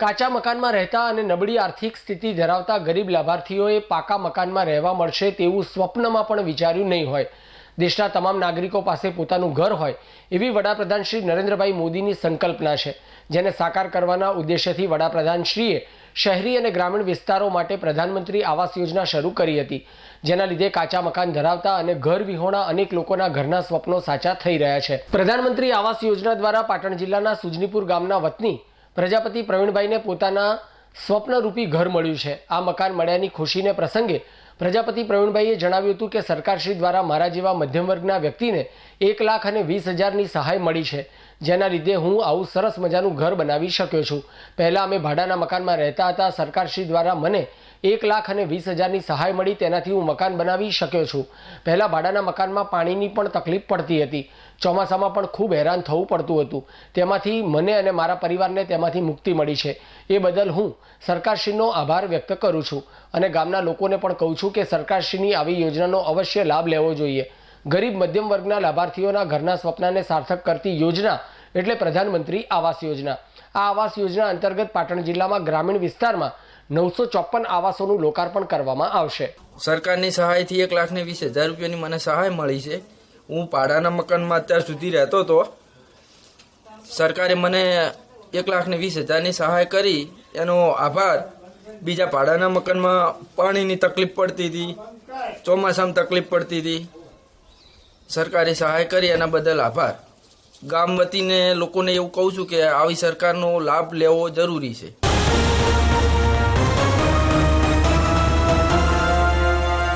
કાચા મકાનમાં રહેતા અને નબળી આર્થિક સ્થિતિ ધરાવતા ગરીબ લાભાર્થીઓએ પાકા મકાનમાં રહેવા મળશે તેવું સ્વપ્નમાં પણ વિચાર્યું નહીં હોય. દેશના તમામ નાગરિકો પાસે પોતાનું ઘર હોય એવી વડાપ્રધાન શ્રી નરેન્દ્રભાઈ મોદીની સંકલ્પના છે, જેને સાકાર કરવાના ઉદ્દેશ્યથી વડાપ્રધાનશ્રીએ શહેરી અને ગ્રામીણ વિસ્તારો માટે પ્રધાનમંત્રી આવાસ યોજના શરૂ કરી હતી, જેના લીધે કાચા મકાન ધરાવતા અને ઘર વિહોણા અનેક લોકોના ઘરના સ્વપ્નો સાચા થઈ રહ્યા છે. પ્રધાનમંત્રી આવાસ યોજના દ્વારા પાટણ જિલ્લાના સુજનીપુર ગામના વતની પ્રજાપતિ પ્રવીણભાઈને પોતાના સ્વપ્નરૂપી ઘર મળ્યું છે. આ મકાન મળ્યાની ખુશીને પ્રસંગે પ્રજાપતિ પ્રવીણભાઈએ જણાવ્યું હતું કે સરકારશ્રી દ્વારા મારા જેવા મધ્યમ વર્ગના વ્યક્તિને એક લાખ અને વીસ હજારની સહાય મળી છે, જેના લીધે હું આવું સરસ મજાનું ઘર બનાવી શક્યો છું. પહેલાં અમે ભાડાના મકાનમાં રહેતા હતા, સરકારશ્રી દ્વારા મને એક લાખ અને વીસ હજારની સહાય મળી, તેનાથી હું મકાન બનાવી શક્યો છું. પહેલાં ભાડાના મકાનમાં પાણીની પણ તકલીફ પડતી હતી. ચોમાસામાં પણ ખૂબ હેરાન થવું પડતું હતું. તેમાંથી મને અને મારા પરિવારને તેમાંથી મુક્તિ મળી છે. એ બદલ હું સરકારશ્રીનો આભાર વ્યક્ત કરું છું અને ગામના લોકોને પણ કહું છું. કે સરકારશ્રીની આવી યોજનાનો અવશ્ય લાભ લેવો જોઈએ. ગરીબ મધ્યમ વર્ગના લાભાર્થીઓના ઘરના સ્વપ્નને સાર્થક કરતી યોજના એટલે પ્રધાનમંત્રી આવાસ યોજના. આ આવાસ યોજના અંતર્ગત પાટણ જિલ્લામાં ગ્રામીણ વિસ્તારમાં નવસો ચોપન આવાસોનું લોકાર્પણ કરવામાં આવશે. સરકારની સહાયથી એક લાખ ને વીસ હજાર રૂપિયાની મને સહાય મળી છે. હું પાડાના મકાનમાં અત્યાર સુધી રહેતો હતો. સરકારે મને એક લાખ ને વીસ હજારની સહાય કરી. એનો આભાર. બીજા ભાડાના મકાનમાં પાણીની તકલીફ પડતી હતી, ચોમાસામાં તકલીફ પડતી હતી. સરકારે સહાય કરી એના બદલ આભાર. ગામ વતીને લોકોને એવું કહું છું કે આવી સરકારનો લાભ લેવો જરૂરી છે.